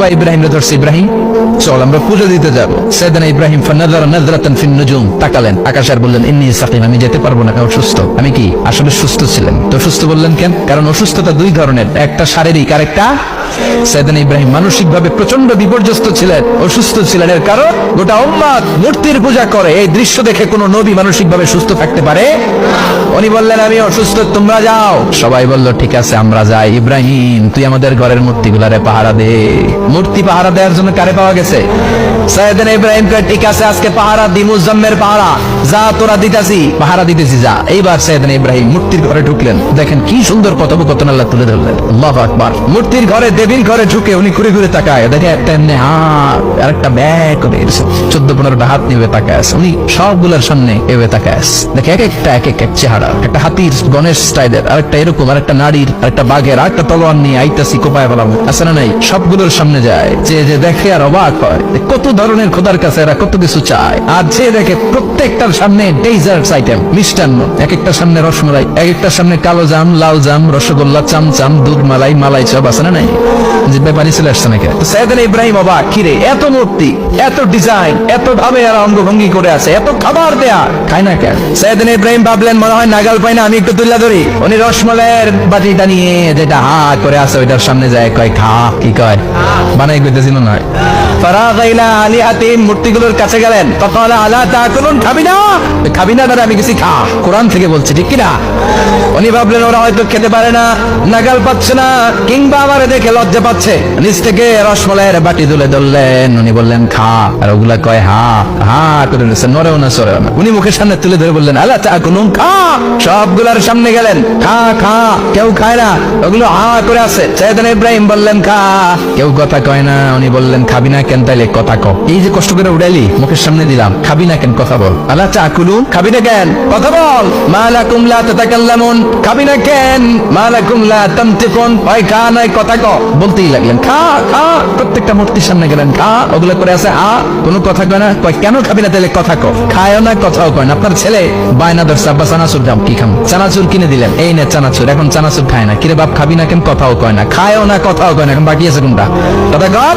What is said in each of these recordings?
বা ইব্রাহিম ধরছে, ইব্রাহিম? চল, আমরা পুজো দিতে যাব। সেদিন ইব্রাহিম তাকালেন। আকাশ আর বললেন, ইন্নী সাকিম, আমি যেতে পারব না, কারণ অসুস্থ আমি কি? আসলে সুস্থ ছিলেন। তো সুস্থ বললেন কেন? কারণ অসুস্থতা দুই ধরনের, একটা শারীরিক আর একটা ইব্রাহিম মানসিকভাবে প্রচণ্ড বিপর্যস্ত ছিলেন, অসুস্থ ছিলেন। এর কারণ, গোটা উম্মাদ মূর্তির পূজা করে। এই দৃশ্য দেখে কোনো নবী মানসিকভাবে সুস্থ থাকতে পারে? উনি বললেন আমি অসুস্থ, তোমরা যাও। সবাই বলল, ঠিক আছে, আমরা যাই। ইব্রাহিম, তুই আমাদের ঘরের মূর্তিগুলারে পাহারা দে। মূর্তি পাহারা দেওয়ার জন্য কারে পাওয়া গেছে? সাইয়েদিন ইব্রাহিম কয়, ঠিক আছে, আজকে পাহারা দি মুজাম্মের পাহারা। যা তোরা দিতাছি, পাহারা দিতেছি, যা। এইবার সাইয়েদিন ইব্রাহিম মূর্তির ঘরে ঢুকলেন। দেখেন কি সুন্দর কথোপকথন আল্লাহ তুলে ধরলেন। আল্লাহ আকবার। মূর্তির ঘরে, দেবীর ঘরে ঢুকে উনি ঘুরে ঘুরে তাকায়। দেখে একটা এমনি হাত আর একটা ব্যাগ করে এসে চোদ্দ, পনেরোটা হাত নিয়ে তাকায় আছে। উনি সবগুলোর সামনে এভাবে তাকায় আছে। দেখে এক একটা, এক এক এক চেহারা। একটা হাতির, গণেশ স্টাইলের আর একটা এরকম আর একটা নারীর আর একটা বাঘের আর একটা তলোয়ার নিয়ে আইতাছি কোপায় বলা আছে না নাই? সবগুলোর সামনে যায়, যে যে দেখে আর অবাক হয় কত ধরনের খোদার কাছে এরা কত কিছু চায়। আর যে দেখে প্রত্যেকটার সামনে ডেজার্টস আইটেম মিষ্টান্ন। এক একটার সামনে রসমলাই এক একটার সামনে কালো জাম, লাল জাম, রসগোল্লা, চামচাম, দুধ, মালাই মালাই চপ আছে না নাই? যে ব্যাপারই চলে আসছে নাকি? তো সৈয়দনা ইব্রাহিম অবাক কিরে এত মূর্তি, এত ডিজাইন এত ভাবে এরা অঙ্গভঙ্গি করে আছে, এত খাবার দেয়া। খায় না কেন? সৈয়দনা ইব্রাহিম ভাবলেন, মনে হয় নাগাল পাই না, আমি একটু তুল্লা ধরি। উনি রসমলাইয়ের বাটিটা নিয়ে যেটা হা করে আছে, ওইটার সামনে যায়, কয় খা কি কয়? বানাই কইতেছিল না। বাটি তুলে ধরলেন। উনি বললেন, খা। আর ওগুলা কয়, হা হা, করে নরেও না উনি মুখের সামনে তুলে ধরে বললেন, আলা কোন খা। সবগুলার সামনে গেলেন, খা খা, কেউ খায় না। ওগুলো হা করে আছে। ইব্রাহিম বললেন, খা। কেউ কথা কয় না। উনি বললেন, খাবি না কেন তাইলে কথা ক এই যে কষ্ট করে উড়াইলি, মুখের সামনে দিলাম। খাবি না কেন? কথা বল। আলা চা কুলুন খাবি না কেন? কথা বল। মালাকুম লা তাতাকাল্লামুন। খাবি না কেন? মালাকুম লা তামতিকুন। হয়, খা নাই কথা ক বলতেই লাগলেন, খা খা। প্রত্যেকটা মূর্তির সামনে গেলেন, খা। ওগুলো করে আছে, আ। কোনো কথা কয় না? কয়, কেন খাবি না তাহলে কথা ক খায়ও না, কথাও কয় না। আপনার ছেলে বায়না ধরছে, আব্বা চানাচুর দাম কি খাম? চানাচুর কিনে দিলেন। এই না চানাচুর, এখন চানাচুর খায় না। কিরে বাপ, খাবি না কেন? কথাও কয় না। খায়ও না, কথাও কয় না। এখন বাকি আছে কোনটা? কথা কর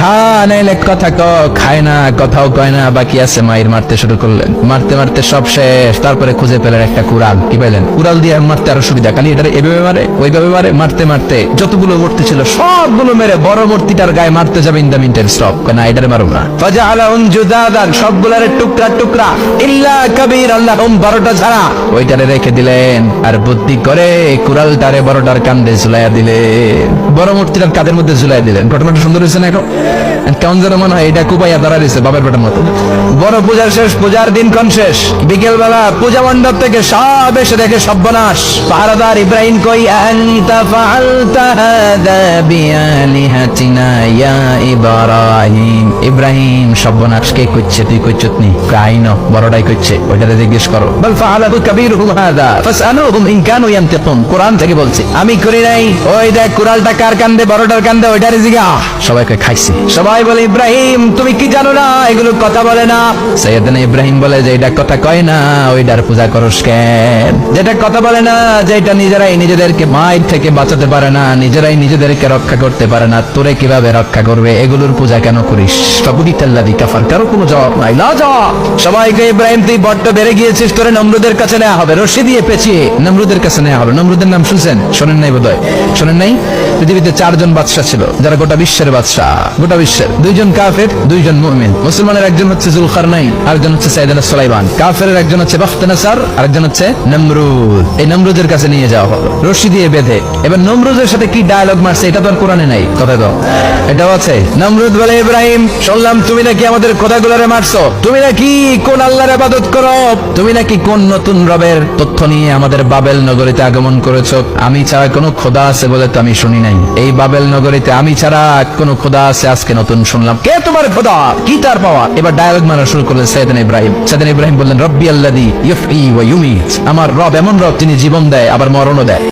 খা, নাইলে কথা ক, খায় না, কথাও কয় না, বাকি আছে মায়ের মারতে শুরু করলেন মারতে মারতে সব শেষ। তারপরে খুঁজে পেলেন একটা কুড়াল, কি পেলেন কুড়াল দিয়ে মারতে আরও সুবিধা, খালি এটা এভাবে মারে, ওইভাবে মারে, মারতে মারতে। যতগুলো মূর্তি ছিল, সবগুলো মেরে বড় মূর্তিটার গায়ে মারতে যাবে ইন দা মিনিটের স্টপ না, এটারে মারো না। ফাজাআলা উনজুদাদান সবগুলার টুকরা টুকরা। ইল্লা কবির আল্লাহুম বারোটা ছাড়া ওইটারে রেখে দিলেন। আর বুদ্ধি করে কুড়ালটারে বড়টার কান্দে ঝুলাইয়া দিলেন। বড় মূর্তিটার কাদের মধ্যে ঝুলাই দিলেন? ঘটনাটা সুন্দর হয়েছে না এখন? কেমন মনে হয় এটা কুপাইয়া বেটার মতো। বড় পূজার শেষ পূজার শেষ। বিকেল বেলা পূজা মণ্ডপ থেকে সব এসে দেখে সর্বনাশ। পাহারাদার ইব্রাহিম কই ইয়া ইব্রাহিম? ইব্রাহিম, সর্বনাশ, কে কইছে তুই কইছত নি? কাইন বড়টাই কইছে ওইটারে জিজ্ঞেস করো। বল ফাআলাহু কাবীরুহুম হাদা? ফাসআলুহুম, ইন কানু ইয়ানতিকুন। কোরআন থেকে বলছে। আমি করি নাই। ওই দেখ কুরালটা কার কান্দে, বড়টার কান্দে, ওইটারে জিগা। সবাইকে খাইছি। সবাই বলে, ইব্রাহিম, তুমি কি জানো না? এগুলো কথা বলে না। সৈয়দনা ইব্রাহিম বলে যে, এটা কথা কয় না, ওইটার পূজা করস কেন? যেটা কথা বলে না যে এটা নিজেরাই নিজেদেরকে মায়ের থেকে বাঁচাতে পারে না, নিজেরাই নিজেদেরকে রক্ষা করতে পারে না, তোরে কীভাবে রক্ষা করবে? এগুলোর পূজা কেন করিস? সবুদি তাল্লাদি কাফার, কারও কোনো জবাব নাই। না জবাব সবাইকে ইব্রাহিম, তুই বড্ড বেড়ে গিয়েছিস, তোরে নমরুদের কাছে নেওয়া হবে। রশি দিয়ে পেঁচিয়ে, নমরুদের কাছে নেওয়া হবে নমরুদের নাম শুনছেন? শোনেন নাই বোধহয়? শোনেন নাই? পৃথিবীতে চারজন বাদশা ছিল, যারা গোটা বিশ্বের বাদশা গোটা বিশ্বের। দুইজন কাফের, দুইজন মুমিন। মুসলমানের একজন হচ্ছে জুলখার নাই আরেকজন হচ্ছে সাইদানা সুলাইমান। কাফের একজন হচ্ছে বাখতানাসার আরেকজন হচ্ছে নমরুদ। এই নমরুদের কাছে নিয়ে যাওয়া হলো। রশি দিয়ে বেঁধে। এবার নমরুদের সাথে কি ডায়ালগ মারছে, এটা তো আর কোরআনে নাই। কথা তো এটাও আছে। নমরুদ বলে, ইব্রাহিম, শুনলাম তুমি নাকি আমাদের কথাগুলোরে মারছো। তুমি নাকি কোন আল্লাহর ইবাদত করো? তুমি নাকি কোন নতুন রবের তথ্য নিয়ে আমাদের বাবেল নগরীতে আগমন করেছ? আমি ছাড়া কোনো খোদা আছে বলে তো আমি শুনি নাই। এই বাবেল নগরীতে আমি ছাড়া কোনো খোদা আছে? আজকে নতুন শুনলাম। কে তোমার খোদা? কি তার পাওয়া? এবার ডায়ালগ মারা শুরু করলেন সৈয়দান ইব্রাহিম। সৈয়দান ইব্রাহিম বললেন, রব্বি আল্লাদি ইউফি ওয়া ইউমিত। আমার রব এমন রব তিনি জীবন দেয়, আবার মরণও দেয়।